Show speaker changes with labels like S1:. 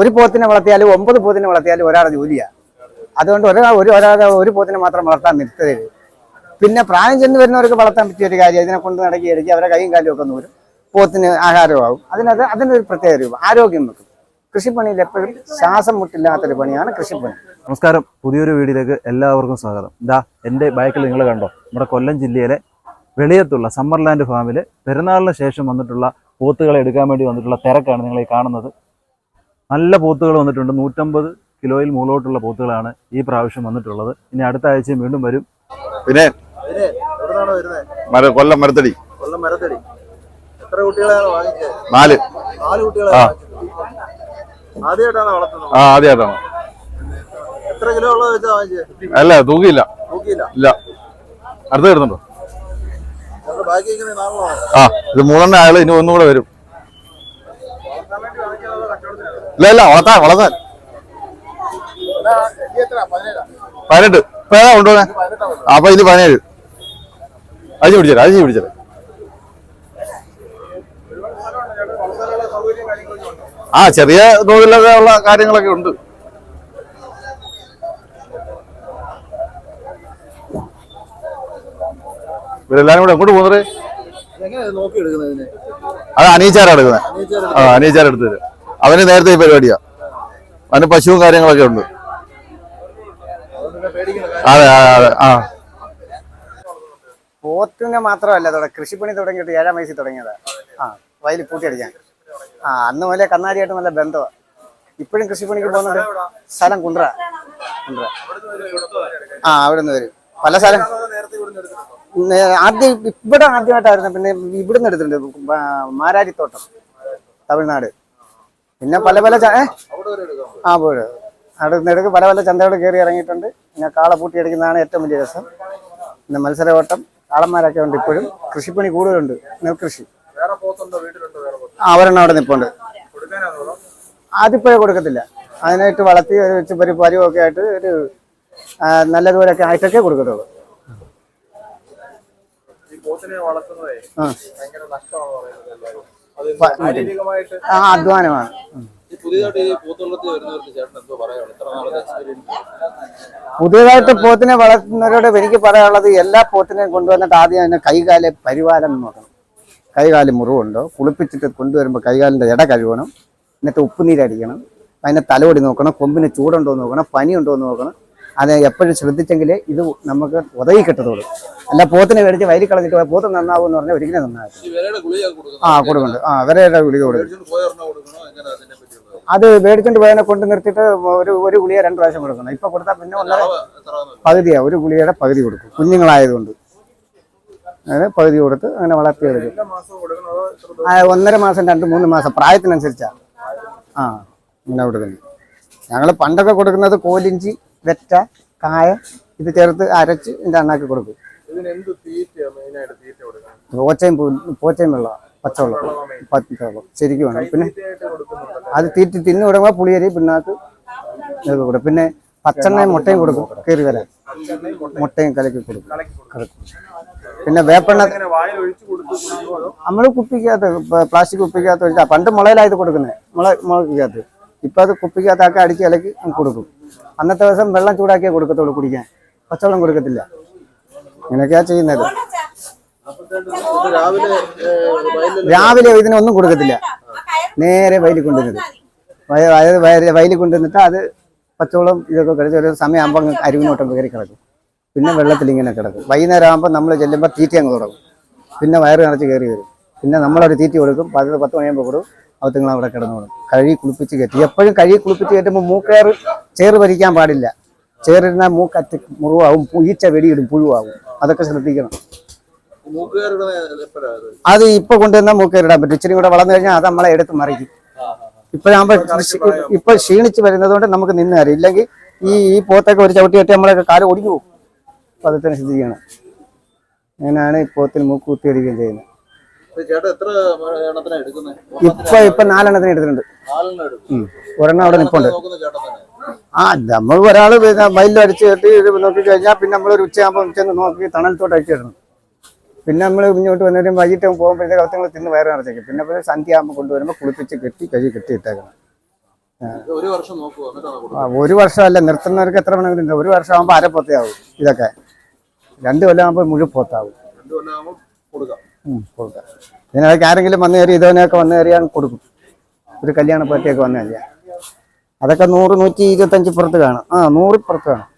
S1: ഒരു പോത്തിനെ വളർത്തിയാലും ഒമ്പത് പോത്തിനെ വളർത്തിയാലും ഒരാളെ ജോലിയാണ് അതുകൊണ്ട് ഒരാൾ ഒരു ഒരാളെ ഒരു പോത്തിനെ മാത്രം വളർത്താൻ നിർത്തരുത്. പിന്നെ പ്രായം ചെന്ന് വരുന്നവർക്ക് വളർത്താൻ പറ്റിയ ഒരു കാര്യം ഇതിനെ കൊണ്ട് നടക്കി എടുക്കി അവരെ കൈയും കാലും ഒക്കെ നൂരും. പോത്തിന് ആഹാരമാകും അതിനത് അതിനൊരു പ്രത്യേക രൂപം ആരോഗ്യം വെക്കും. കൃഷിപ്പണിയിൽ എപ്പോഴും ശ്വാസം മുട്ടില്ലാത്തൊരു പണിയാണ് കൃഷിപ്പണി.
S2: നമസ്കാരം. പുതിയൊരു വീഡിയോയിലേക്ക് എല്ലാവർക്കും സ്വാഗതം. ഇതാ എന്റെ ബൈക്കിൽ നിങ്ങൾ കണ്ടോ? നമ്മുടെ കൊല്ലം ജില്ലയിലെ വെളിയത്തുള്ള സമ്മർലാൻഡ് ഫാമിൽ പെരുന്നാളിന് ശേഷം വന്നിട്ടുള്ള പോത്തുകളെ എടുക്കാൻ വേണ്ടി വന്നിട്ടുള്ള തിരക്കാണ് നിങ്ങൾ ഈ കാണുന്നത്. നല്ല പോത്തുകൾ വന്നിട്ടുണ്ട്. നൂറ്റമ്പത് കിലോയിൽ മുകളിലോട്ടുള്ള പോത്തുകളാണ് ഈ പ്രാവശ്യം വന്നിട്ടുള്ളത്. ഇനി അടുത്ത ആഴ്ചയും വീണ്ടും വരും.
S3: പിന്നെ? മര കൊല്ലം മരത്തടി.
S2: കൊല്ലം മരത്തടി. എത്ര കുട്ടികളാണ് വാങ്ങിച്ചത്
S3: നാല്.
S2: നാല് കുട്ടികളെ
S3: ആ.
S2: ആദ്യമായിട്ടാണ് വളർത്തുന്നത്?
S3: ആ ആദ്യമായിട്ടാണ്.
S2: എത്ര കിലോ ഉള്ളത് വെച്ചാൽ വാങ്ങിച്ചത്
S3: അല്ല തൂക്കിയില്ല.
S2: നോക്കിയില്ല
S3: ഇല്ല. അടുത്ത് വരുന്നുണ്ടോ?
S2: ബാക്കി
S3: ആ ഇത് മൂന്നെണ്ണ ആൾ ഇനി ഒന്നുകൂടെ വരും. ഇല്ല ഇല്ല വളർത്താൻ വളർത്താൻ. പതിനെട്ട്. ഇപ്പൊ ഏതാ കൊണ്ടുപോകാൻ അപ്പൊ ഇത് പതിനേഴ്. അജി പിടിച്ചത് അജി പിടിച്ചത് ആ ചെറിയ തോതിലൊക്കെ ഉള്ള കാര്യങ്ങളൊക്കെ ഉണ്ട്. ഇവരെല്ലാരും കൂടെ എങ്ങോട്ട് പോകുന്നത്? അത് അനീച്ചാരാ എടുക്കുന്നത്. ആ അനീച്ചാരെടുത്തത് അവന് നേരത്തെ ഈ പരിപാടിയാ. അവന് പശുവും കാര്യങ്ങളൊക്കെ ഉണ്ട്. അതെ അതെ ആ.
S1: പോത്തിനെ മാത്രമല്ല കൃഷിപ്പണി തുടങ്ങിയിട്ട് ഏഴാം വയസ്സിൽ തുടങ്ങിയതാ. ആ വയലിൽ പൂട്ടിയടിക്കാൻ ആ അന്ന് മുതലേ കന്നാരിയായിട്ട് നല്ല ബന്ധമാണ് ഇപ്പോഴും കൃഷിപ്പണിക്ക് പോകുന്നത് സ്ഥലം കുണ്ട്ര. കുണ്ട്ര. ആ അവിടെ നിന്ന് വരും. പല സ്ഥലം. ആദ്യം ഇവിടെ ആദ്യമായിട്ടായിരുന്നു. പിന്നെ ഇവിടുന്ന് എടുത്തിട്ടുണ്ട്. മാരാരിത്തോട്ടം. തമിഴ്നാട്. പിന്നെ പല പല? ആ പോയി? അവിടെ നിന്ന് പല പല ചന്തകൾ കയറി ഇറങ്ങിയിട്ടുണ്ട്. പിന്നെ കാള പൂട്ടിയടിക്കുന്നതാണ് ഏറ്റവും വലിയ രസം. പിന്നെ മത്സര ഓട്ടം കാളന്മാരൊക്കെ ഉണ്ട് ഇപ്പോഴും. കൃഷിപ്പണി കൂടുതലുണ്ട്. നെൽകൃഷി ആ ഒരെണ്ണം അവിടെ നിൽപ്പുണ്ട് അതിപ്പോഴേ കൊടുക്കത്തില്ല. അതിനായിട്ട് വളർത്തി ഒരു വെച്ച് പരി ഒക്കെ ആയിട്ട് ഒരു ആ, നല്ലതുപോലൊക്കെ ആയിട്ടൊക്കെ കൊടുക്കത്തുള്ളൂ. ആ. ആ അധ്വാനമാണ്.
S2: പുതിയതായിട്ട്
S1: പോത്തിനെ വളർത്തുന്നവരോട് എനിക്ക് പറയാനുള്ളത് എല്ലാ പോത്തിനെയും കൊണ്ടുവന്നിട്ട് ആദ്യം അതിനെ കൈകാലെ പരിപാലനം നോക്കണം. കൈകാൽ മുറിവുണ്ടോ? കുളിപ്പിച്ചിട്ട് കൊണ്ടുവരുമ്പോൾ കൈകാലിന്റെ ഇട കഴുകണം എന്നിട്ട് ഉപ്പുനീരടിക്കണം അതിനെ തലോടി നോക്കണം. കൊമ്പിന് ചൂടുണ്ടോ എന്ന് നോക്കണം. പനിയുണ്ടോ എന്ന് നോക്കണം. അത് എപ്പോഴും ശ്രദ്ധിച്ചെങ്കിൽ ഇത് നമുക്ക് ഉതകി കിട്ടത്തുള്ളൂ. അല്ല പോത്തിനെ മേടിച്ച് വയലിൽ കളഞ്ഞിട്ട് പോത്ത് നന്നാവും എന്ന് പറഞ്ഞാൽ ഒരിക്കലും നന്നാകും ആ കൊടുക്കുന്നുണ്ട്. ആ വരയുടെ ഗുളിക കൊടുക്കും അത് മേടിച്ചുകൊണ്ട് പോയതിനെ കൊണ്ട് നിർത്തിയിട്ട് ഒരു ഒരു ഗുളിക രണ്ട് പ്രാവശ്യം കൊടുക്കണം. ഇപ്പൊ കൊടുത്താൽ പിന്നെ ഒന്നര പകുതിയാ. ഒരു ഗുളികയുടെ പകുതി കൊടുക്കും. കുഞ്ഞുങ്ങളായതുകൊണ്ട്. അങ്ങനെ പകുതി കൊടുത്ത് അങ്ങനെ വളർത്തിയെടുക്കും ഒന്നര മാസം രണ്ട് മൂന്ന് മാസം. പ്രായത്തിനനുസരിച്ചാ. ആ ഇങ്ങനെ കൊടുക്കുന്നത് ഞങ്ങൾ പണ്ടൊക്കെ കൊടുക്കുന്നത് കോലിഞ്ചി വെറ്റ കായ ഇത് ചേർത്ത് അരച്ച് ഇതിന്റെ അണ്ണാക്കി കൊടുക്കും. പോച്ചയും പോച്ചയും വെള്ളം പച്ചവെള്ളം. പച്ചവെള്ളം. ശരിക്കും വേണം. പിന്നെ അത് തീറ്റി തിന്നു തുടങ്ങുമ്പോൾ പുളിയരി പിണ്ണാക്ക് ഇതൊക്കെ കൊടുക്കും. പിന്നെ പച്ചെണ്ണയും മുട്ടയും കൊടുക്കും കയറി വരാൻ. മുട്ടയും. കലക്കി കൊടുക്കും. പിന്നെ വേപ്പെണ്ണ നമ്മൾ കുപ്പിക്കകത്ത് പ്ലാസ്റ്റിക് കുപ്പിക്കകത്ത് ഒഴിച്ചാൽ പണ്ട് മുളയിലായത് കൊടുക്കുന്നത് മുള മുളക്കകത്ത് ഇപ്പം അത് കുപ്പിക്കകത്താക്കി അടിച്ച് ഇലക്കി കൊടുക്കും. അന്നത്തെ ദിവസം വെള്ളം ചൂടാക്കിയേ കൊടുക്കത്തുള്ളൂ കുടിക്കാൻ. പച്ചവെള്ളം കൊടുക്കത്തില്ല. ഇങ്ങനെയൊക്കെയാ ചെയ്യുന്നത്.
S2: രാവിലെ
S1: ഇതിനൊന്നും കൊടുക്കത്തില്ല. നേരെ വയലിൽ കൊണ്ടുവന്നത് വയലിൽ കൊണ്ടുവന്നിട്ട് അത് പച്ചവെള്ളം ഇതൊക്കെ കഴിച്ച് ഒരു സമയമാകുമ്പോൾ അരുവിനോട്ടം കയറി കിടക്കും. പിന്നെ വെള്ളത്തിൽ ഇങ്ങനെ കിടക്കും. വൈകുന്നേരം ആകുമ്പോൾ നമ്മൾ ചെല്ലുമ്പോൾ തീറ്റ അങ്ങ് തുടങ്ങും. പിന്നെ വയറ് നിറച്ച് കയറി വരും. പിന്നെ നമ്മളൊരു തീറ്റ കൊടുക്കും. പത്ത് പത്ത് മണിയാകുമ്പോൾ കൊടുക്കും. അവത്തുങ്ങൾ അവിടെ കിടന്നോളും കഴുകി കുളിപ്പിച്ച് കയറ്റി. എപ്പോഴും കഴുകി കുളിപ്പിച്ച് കയറ്റുമ്പോൾ മൂക്കേറ് ചേറ് ഭരിക്കാൻ പാടില്ല. ചേറിരുന്നാൽ മൂക്കറ്റ് മുറിവാകും ഈച്ച വെടിയിടും പുഴുവാകും. അതൊക്കെ ശ്രദ്ധിക്കണം.
S2: അത്?
S1: അത് ഇപ്പൊ കൊണ്ടുവന്ന മൂക്കേറിടാൻ പറ്റും. ഇച്ചിരി കൂടെ വളർന്നു കഴിഞ്ഞാൽ അത് നമ്മളെ എടുത്ത് മറിക്കും. ഇപ്പോഴാകുമ്പോൾ ഇപ്പൊ ക്ഷീണിച്ച് വരുന്നത് കൊണ്ട് നമുക്ക് നിന്ന് കയറി ഇല്ലെങ്കിൽ ഈ ഈ പോത്തൊക്കെ ഒരു ചവിട്ടി കെട്ടി നമ്മളൊക്കെ കാലം ഒടിഞ്ഞു പോകും. അപ്പൊ തന്നെ ശ്രദ്ധിക്കണം. അങ്ങനെയാണ് ഈ പോത്തിന് മൂക്ക് കുത്തിയടിക്കുകയും ചെയ്യുന്നത്.
S2: എത്ര എടുക്കുന്നത്
S1: ഇപ്പൊ ഇപ്പൊ നാലെണ്ണത്തിന് എടുത്തിട്ടുണ്ട്.
S2: നാലെണ്ണം എടുക്കും.
S1: ഉം. ഒരെണ്ണം അവിടെ
S2: തന്നെ.
S1: ആ നമ്മൾ ഒരാൾ മൈലിൽ അടിച്ച് കെട്ടി നോക്കി കഴിഞ്ഞാൽ പിന്നെ നമ്മൾ ഒരു ഉച്ചയാകുമ്പോൾ ചെന്ന് നോക്കി തണലത്തോട്ട് അടിച്ചു കിടണം പിന്നെ നമ്മൾ ഇങ്ങോട്ട് വന്നിട്ട് വൈകിട്ട് പോകുമ്പോഴത്തേക്ക് നിങ്ങൾ തിന്ന് വയറ് നിറച്ചേക്കും. പിന്നെ പിന്നെ സന്ധ്യ ആകുമ്പോൾ കൊണ്ടുവരുമ്പോൾ കുളിപ്പിച്ച് കെട്ടി കഴുകി കെട്ടി ഇട്ടേക്കണം
S2: ഒരു വർഷം
S1: ആ, വർഷമല്ല നിർത്തുന്നവർക്ക് എത്ര വേണമെങ്കിലും. ഒരു വർഷം ആകുമ്പോൾ അരപ്പൊത്തയാവും ഇതൊക്കെ. രണ്ട് കൊല്ലം ആകുമ്പോൾ മുഴുവൻ പോത്താവും
S2: കൊല്ലം ആകുമ്പോൾ കൊടുക്കാം.
S1: കൊടുക്കാം ഇതിനകത്ത് ആരെങ്കിലും വന്നു കയറി ഇതുവനെയൊക്കെ വന്നു കയറിയാൽ കൊടുക്കും. ഒരു കല്യാണ പാർട്ടിയൊക്കെ വന്നു കഴിഞ്ഞാൽ അതൊക്കെ നൂറ് നൂറ്റി ഇരുപത്തഞ്ച് പുറത്ത് കാണും. ആ നൂറ് പുറത്ത് കാണും.